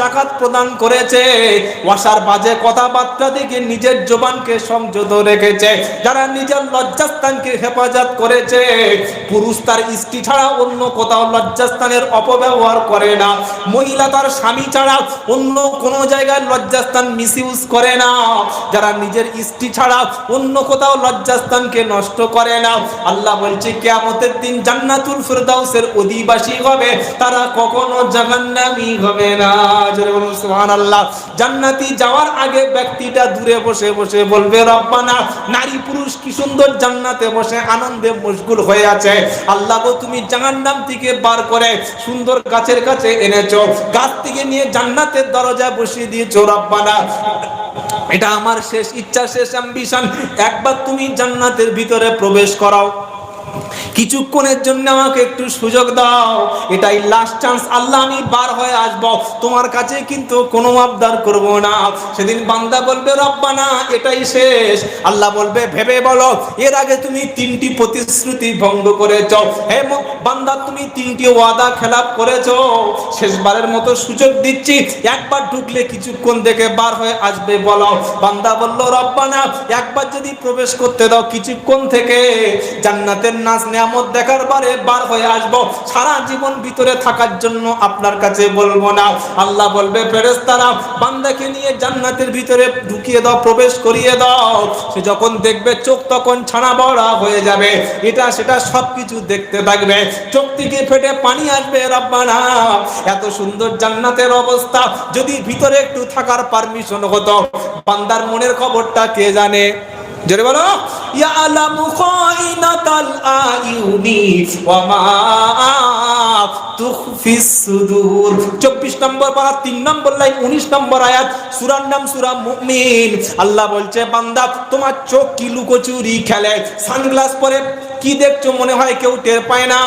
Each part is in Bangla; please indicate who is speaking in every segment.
Speaker 1: জাকাত প্রদান করেছে। ওয়াসার বাজে কথাবার্তা থেকে নিজের জবানকে সংযত রেখেছে। যারা নিজের লজ্জাস্থানকে হেফাজত করেছে, পুরুষ তার স্ত্রী ছাড়া অন্য কোথাও লজ্জাস্থানের অপব্যবহার করে না। মহিলা তার স্বামী ছাড়া অন্য কোনো জায়গায় লজ্জাস্থান মিসইউজ করে না। যারা নিজের স্ত্রী ছাড়া অন্য কোথাও লজ্জাস্থানকে নষ্ট করে না। আল্লাহ বলছে, কেয়ামতের দিন জান্নাতুল ফিরদাউসের অধিবাসী হবে, তারা কখনো জাহান্নামী হবে না। জোরে বলুন, সুবহানাল্লাহ। জান্নাতি যাওয়ার আগে ব্যক্তিটা দূরে বসে বসে বলবে, রব্বানা, নারী পুরুষ কি সুন্দর জান্নাতে বসে আনন্দে মশগুল হয়ে আছে। আল্লাহ গো, তুমি থেকে বার করে সুন্দর গাছের কাছে এনেছো। গাছ থেকে নিয়ে জান্নাতের দরজায় বসিয়ে দিয়েছ, রব্বানা, এটা আমার শেষ, ইচ্ছা শেষ অ্যাম্বিশন একবার তুমি জান্নাতের ভিতরে প্রবেশ করাও। কিছুক্ষণের জন্য আমাকে একটু সুযোগ দাও। এটাই লাস্ট চান্স আল্লাহ, আমি বার হয়ে আসব। তোমার কাছে কিন্তু কোনো আবদার করব না। সেদিন বান্দা বলবে, রব্বানা, এটাই শেষ। আল্লাহ বলবে, ভেবে বলো, এর আগে তুমি তিনটি প্রতিশ্রুতি ভঙ্গ করেছ। হে বান্দা, তুমি তিনটি ওয়াদা খেলাপ করেছ। শেষবারের মতো সুযোগ দিচ্ছি। একবার ঢুকলে কিছুক্ষণ দেখে বার হয়ে আসবে, বলো। বান্দা বলল, রব্বানা, একবার যদি প্রবেশ করতে দাও কিছুক্ষণ থেকে, জান্নাতের নাচ নিয়ামত দেখার বারে বার হয়ে আসব। সারা জীবন ভিতরে থাকার জন্য আপনার কাছে বলব না। আল্লাহ বলবে ফেরেস্তারা বান্দাকে নিয়ে জান্নাতের ভিতরে ঢুকিয়ে দাও, প্রবেশ করিয়ে দাও। সে যখন দেখবে চোখ তখন ছানা বড়া হয়ে যাবে। এটা সেটা সবকিছু দেখতে থাকবে। চোখ থেকে ফেটে পানি আসবে, রব্বানা। এত সুন্দর জান্নাতের অবস্থা। যদি ভিতরে একটু থাকার পারমিশন হতো, বান্দার মনের খবরটা কে জানে? জোরে বলো। ইয়ালামু খাইনাতাল আয়ুনি ওয়া মা তুখফিস সুদূর। 24 নম্বর পারা 3 নম্বর লাইন 19 নম্বর আয়াত, সূরার নাম সূরা মুমিন। আল্লাহ বলছে, বান্দা, তোমার চোখ কি লুকোচুরি খেলে? সানগ্লাস পরে কি দেখছ মনে হয় কেউ টের পায় না?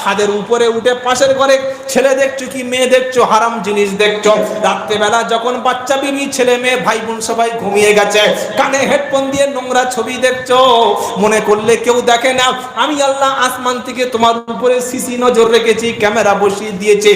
Speaker 1: ছাদের উপরে উঠে পাশের ঘরে ছেলে দেখছ কি মেয়ে দেখছ? হারাম জিনিস দেখছ। রাত্রেবেলা যখন বাচ্চা বিবি, ছেলে মেয়ে ভাই বোন সবাই ঘুমিয়ে গেছে, কানে হেডফোন দিয়ে নোংরা ছবি দেখছ। মনে করলে কেউ দেখে না। আমি আল্লাহ আসমান থেকে তোমার উপরে সিসি নজর রেখেছি, ক্যামেরা বসিয়ে দিয়েছে।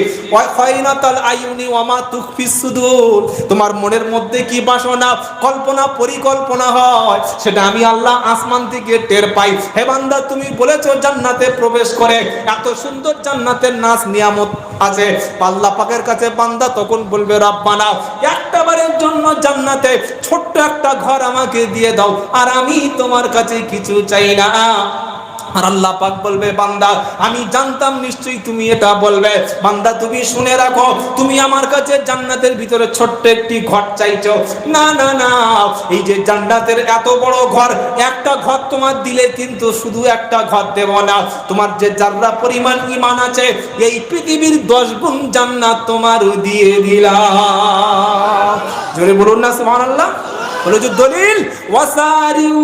Speaker 1: তোমার মনের মধ্যে কি বাসনা? কল্পনা পরিকল্পনা হয়। সেটা আমি আল্লাহ আসমান থেকে টের পাই। হে বান্দা তুমি বলেছ জান্নাতে প্রবেশ করে, এত সুন্দর জান্নাতের নাচ নিয়ামত আছে। পাল্লা পাকের কাছে বান্দা তখন বলবে, রাব্বানা একটা বারের জন্য জান্নাতে ছোট্ট একটা ঘর আমাকে দিয়ে দাও, আর আমি তোমার কাছে কিছু চাই না। আর আল্লাহ পাক বলবে, বান্দা, আমি জানতাম নিশ্চয়ই তুমি এটা বলবে। বান্দা, তুমি শুনে রাখো, তুমি আমার কাছে জান্নাতের ভিতরে ছোট্ট একটি ঘর চাইছো। না না না, এই যে জান্নাতের এত বড় ঘর, একটা ঘর তোমার দিলে কিন্তু শুধু একটা ঘর দেব না। তোমার যে যার্রা পরিমাণ ইমান আছে, এই পৃথিবীর দশ গুণ জান্নাত তোমার দিয়ে দিলাম। জোরে বলুন না, সুবহানাল্লাহ। বলো যে দলিল, ওয়াসারিউ।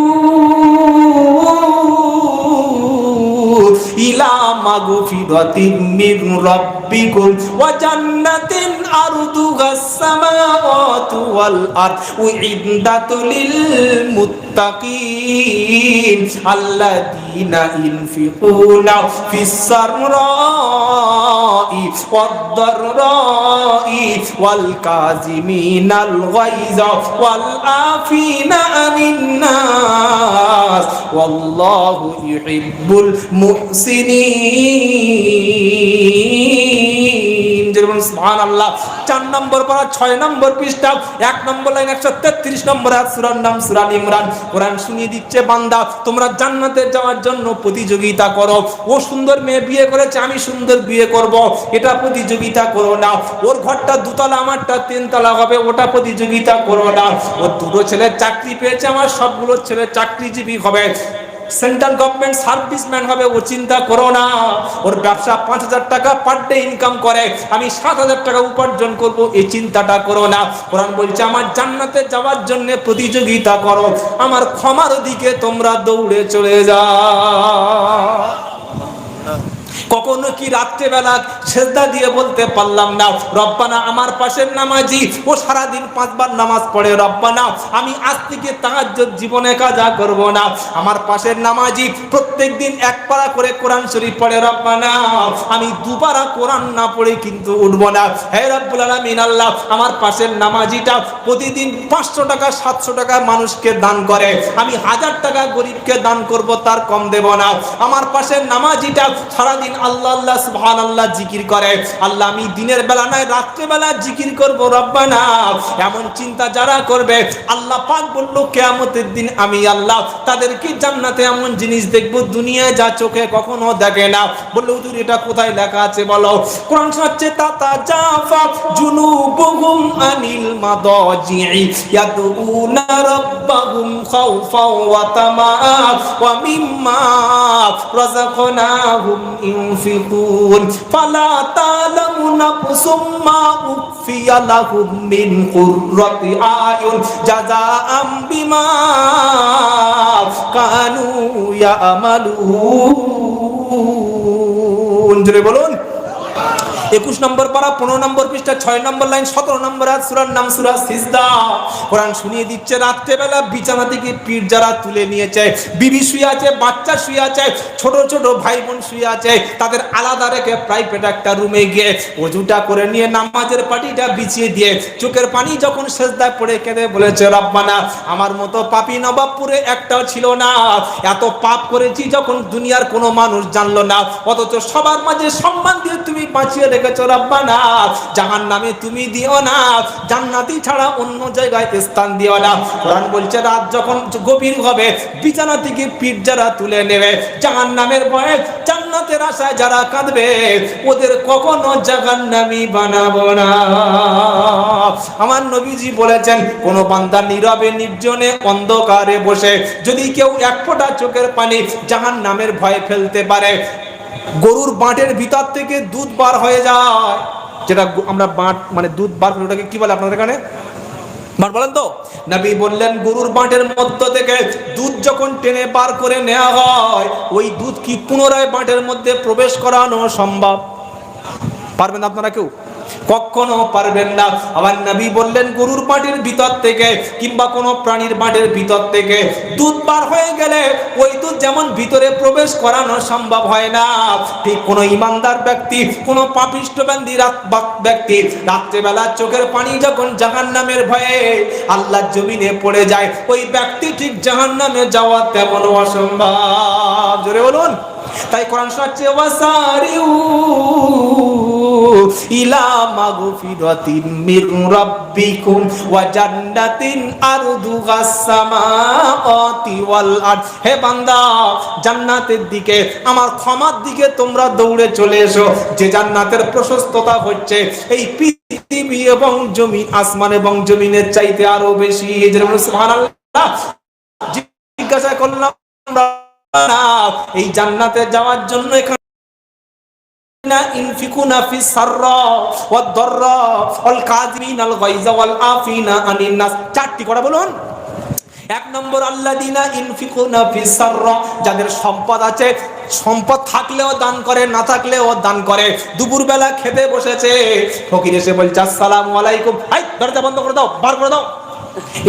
Speaker 1: ইলা মাগফিরাতিন মির রাব্বিকুম ওয়া জান্নাতিন আরদুহাস সামাওয়াতু ওয়াল আরদ উইদ্দাতু লিল মুত্তাকিন আল্লাযীনা ইনফিকুনা ফিস সাররাই ওয়াদ দাররাই ওয়াল কাযিমিনাল গায়যা ওয়াল আফিনা মুহসিনিন যেমন সুবহানাল্লাহ। চার নম্বর পারা, ছয় নম্বর পৃষ্ঠা, এক নম্বর লাইন একশো তেত্রিশ নম্বর সূরার নাম সূরা ইমরান। কোরআন শুনিয়ে দিচ্ছে, বান্দা, তোমরা জান্নাতে যাওয়ার জন্য প্রতিযোগিতা করো। ও সুন্দর মেয়ে বিয়ে করেছে, আমি সুন্দর বিয়ে করব। এটা প্রতিযোগিতা করো না। ওর ঘরটা দুতলা, আমারটা তিনতলা হবে, ওটা প্রতিযোগিতা করো না। ওর দুটো ছেলে চাকরি পেয়েছে, আমার সবগুলো ছেলে চাকরিজীবী হবে। সেন্ট্রাল গভর্নমেন্ট সার্ভিসম্যান হবে, ও চিন্তা করো না। ওর ব্যবসা পাঁচ হাজার টাকা পার ডে ইনকাম করে। আমি সাত হাজার টাকা উপার্জন করব, এই চিন্তাটা করো না। কোরআন বলছে, আমার জান্নাতে যাওয়ার জন্য প্রতিযোগিতা করো। আমার ক্ষমার দিকে তোমরা দৌড়ে চলে যাও। কখনো কি রাত্রেবেলা সেজদা দিয়ে বলতে পারলাম না, রব্বানা, আমার পাশের নামাজি, ও সারাদিন পাঁচবার নামাজ পড়ে, রব্বানা, আমি আজ থেকে তাহাজ্জুদ জীবনে কাজা করব না। আমার পাশের নামাজি প্রত্যেক দিন এক পারা করে কোরআন শরীফ পড়ে, রব্বানা, আমি দুপারা কোরআন না পড়ে কিন্তু উঠব না। হে রব্বুল আলামিন, আল্লাহ, আমার পাশের নামাজিটা প্রতিদিন পাঁচশো টাকা, সাতশো টাকা মানুষকে দান করে। আমি হাজার টাকা গরিবকে দান করব, তার কম দেব না। আমার পাশের নামাজিটা সারাদিন আল্লাহ আল্লাহ সুবহান আল্লাহ জিকির করে। আল্লাহ, আমি দিনের বেলা নয়, রাত্রে বেলা জিকির করব, রব্বানা। এমন চিন্তা যারা করবে, আল্লাহ পাক বলল, কেয়ামতের দিন আমি আল্লাহ তাদেরকে জান্নাতে এমন জিনিস দেখব, দুনিয়ায় যা চোখে কখনো দেখে না। বলল, হুজুর, এটা কোথায় লেখা আছে বলো? কোরআন শোনাচ্ছে তাতা জাফা জুনুবুহুম আনিল মাদাজি'i ইয়াদউনা রাব্বাহুম খাউফাও ওয়া তামাআ ওয়া মিম্মা রাযাকনাহুম ইউনফিকুন ফালা তা'লামু নাফসুম মা উখফিয়া লাহুম মিন কুররাতি আয়ুন জাযাআম বিমা কানু ইয়ামালুন জোরে বলুন একুশ নম্বর পারা, পনেরো নম্বর পৃষ্ঠা, ছয় নম্বর লাইন, সতেরো নম্বর সুরার নাম সুরা সিজদা। কোরআন শুনিয়ে দিচ্ছে, রাত্রেবেলা বিছানা থেকে পিঠ যারা তুলে নিয়েছে, বিবি শুয়ে আছে, বাচ্চা শুয়ে আছে, ছোট ছোট ভাই বোন শুয়ে আছে, তাদের আলাদা রেখে প্রাইভেট একটা রুমে গিয়ে অজুটা করে নিয়ে নামাজের পাটিটা বিছিয়ে দিয়ে চোখের পানি যখন সেজদায় পড়ে কেঁদে বলেছে, রব্বানা, আমার মতো পাপি নবাবপুরে একটাও ছিল না। এত পাপ করেছি যখন দুনিয়ার কোনো মানুষ জানলো না। অথচ সবার মাঝে সম্মান দিয়ে তুমি বাঁচিয়ে রেখেছো রব্বানা জাহান নামে তুমি দিও না, জান্নাতি ছাড়া অন্য জায়গায় স্থান দিও না। কোরআন বলছে, রাত যখন গভীর হবে, বিছানা থেকে পিঠ যারা তুলে নেবে, জাহান নামের ভয়ে জান্নাতের আশায় যারা কাঁদবে, ওদের কখনো জাহান নামি বানাবো না। আমার নবীজি বলেছেন, কোন বান্দা নীরবে নির্জনে অন্ধকারে বসে, যদি কেউ এক ফোঁটা চোখের পানি জাহান নামের ভয়ে ফেলতে পারে গরুর বাঁটের ভিতর থেকে দুধ বার হয়ে যায়। যেটা আমরা বাঁট মানে দুধ বার করি ওটাকে কি বলে আপনাদের এখানে? বার বলেন তো। নবী বললেন, গরুর বাঁটের মধ্য থেকে দুধ যখন টেনে বার করে নেওয়া হয়, ওই দুধ কি পুনরায় বাঁটের মধ্যে প্রবেশ করানো সম্ভব? পারবেন আপনারা কেউ? কখনো পারবেন না। আবার নবী বললেন, গরুর বাটের ভিতর থেকে কিংবা কোনো প্রাণীর বাটের ভিতর থেকে দুধ বার হয়ে গেলে ওই দুধ যেমন ভিতরে প্রবেশ করানো সম্ভব হয় না। ঠিক কোনো ইমানদার ব্যক্তি, কোনো পাপিষ্ট রাত- ব্যক্তি রাত্রেবেলা চোখের পানি যখন জাহান নামের ভয়ে আল্লাহ জমিনে পড়ে যায়, ওই ব্যক্তি ঠিক জাহান নামে যাওয়া তেমন অসম্ভব। জোরে বলুন। তাই কোরআন শোনাচ্ছে, ওয়াসারিউ ইলা মাগফিরাতিন মির রাব্বিকুম ওয়া জান্নাতিন আরদুহাস সামাওয়াতি ওয়াল আরদ। হে বান্দা, জান্নাতের দিকে, আমার ক্ষমার দিকে তোমরা দৌড়ে চলে এসো। যে জান্নাতের প্রশস্ততা হচ্ছে, এই পৃথিবী এবং জমি আসমান এবং জমিনের চাইতে আরও বেশি। যেরকম সুবহানাল্লাহ। জিজ্ঞাসা করলাম এই জান্নাতে যাওয়ার জন্য এখানে চারটি বলুন? এক নম্বর আল্লাদিনা যাদের সম্পদ আছে, সম্পদ থাকলেও দান করে, না থাকলেও দান করে। দুপুরবেলা খেতে বসেছে, ফকির এসে বলছে, আসসালামু আলাইকুম। আই দরজা বন্ধ করে দাও, বার করে দাও।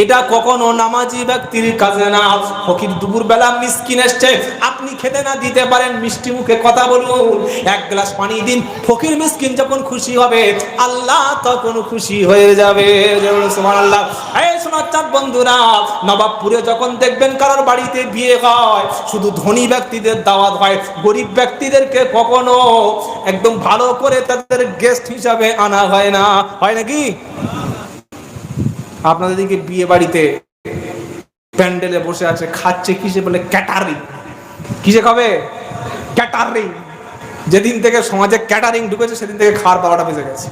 Speaker 1: এটা কখনো নামাজি ব্যক্তির কাজে না। ফকির দুপুর বেলা মিসকিন এসছে। আপনি খেতে না দিতে পারেন, মিষ্টি মুখে কথা বলুন। এক গ্লাস পানি দিন। ফকির মিসকিন যখন খুশি হবে, আল্লাহ তখন খুশি হয়ে যাবে। সুবহানাল্লাহ। এই চাঁদ বন্ধুরা, নবাবপুরে যখন দেখবেন কারোর বাড়িতে বিয়ে হয়, শুধু ধনী ব্যক্তিদের দাওয়াত হয়। গরিব ব্যক্তিদেরকে কখনো একদম ভালো করে তাদের গেস্ট হিসাবে আনা হয় না। হয় নাকি? আপনাদের দিকে বিয়ে বাড়িতে প্যান্ডেলে বসে আছে, খাচ্ছে কিসে বলে ক্যাটারিং। কিসে খাবে? ক্যাটারিং। যেদিন থেকে সমাজে ক্যাটারিং ঢুকেছে, সেদিন থেকে খাওয়ার পাওয়াটা বেঁচে গেছে।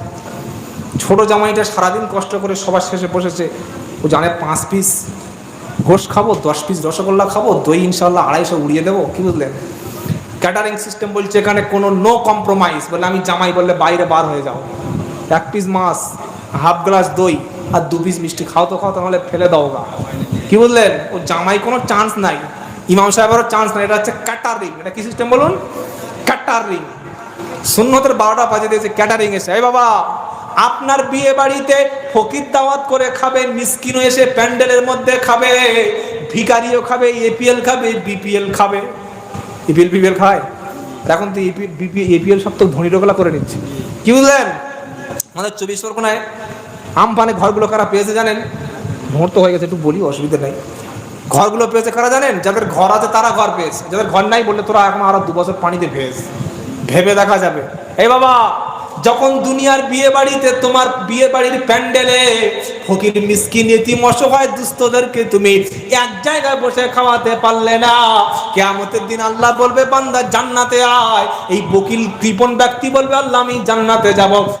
Speaker 1: ছোট জামাইটা সারাদিন কষ্ট করে সবার শেষে বসেছে, ও জানে পাঁচ পিস গোশ খাব, দশ পিস রসগোল্লা খাব, দই ইনশাল্লাহ আড়াইশো উড়িয়ে দেবো, কি বুঝলেন? ক্যাটারিং সিস্টেম বলছে এখানে কোনো নো কম্প্রোমাইজ বলে আমি জামাই বললে বাইরে বার হয়ে যাও। এক পিস মাছ হাফ গ্লাস দই আর দু পিস মিষ্টি খাও তো খাও, তাহলে ফেলে দাও গা। কি বললেন? ও জামাই কোনো চান্স নাই। ইমাম সাহেবেরও চান্স নাই, এটা হচ্ছে ক্যাটারিং এটা কি সিস্টেম বলুন? ক্যাটারিং সুন্নতের বারোটা বাজে দিয়েছে ক্যাটারিং এসে। এই বাবা, আপনার বিয়ে বাড়িতে ফকির দাওয়াত করে খাবে, মিসকিনও এসে প্যান্ডেলের মধ্যে খাবে ভিকারিও খাবে এপিএল খাবে বিপিএল খাবে। ইপিএল বিপিএল খায়? এখন তো এপিএল সব তো ধনী লোকলা করে নিচ্ছে। কি বুঝলেন আমাদের চব্বিশ পরগনায় আমপানে ঘরগুলো কারা পেয়েছে জানেন? মুহূর্ত হয়ে গেছে, একটু বলি, অসুবিধা নেই। ঘরগুলো পেয়েছে কারা জানেন? যাদের ঘর আছে তারা ঘর পেয়েছে। যাদের ঘর নাই বললে তোরা এখন আরও দু বছর পানিতে ভেস। ভেবে দেখা যাবে। এই বাবা, যখন দুনিয়ার বিয়ে বাড়িতে তোমার বিয়ে বাড়ির প্যান্ডেলে ফকির মিসকিন এতিম অসহায় দুস্থদেরকে তুমি এক জায়গায় বসে খাওয়াতে পারলে না। কেয়ামতের দিন আল্লাহ বলবে, বান্দা জান্নাতে আয়। এই বকিল, কৃপণ ব্যক্তি বলবে, আল্লাহ আমি জান্নাতে যাব।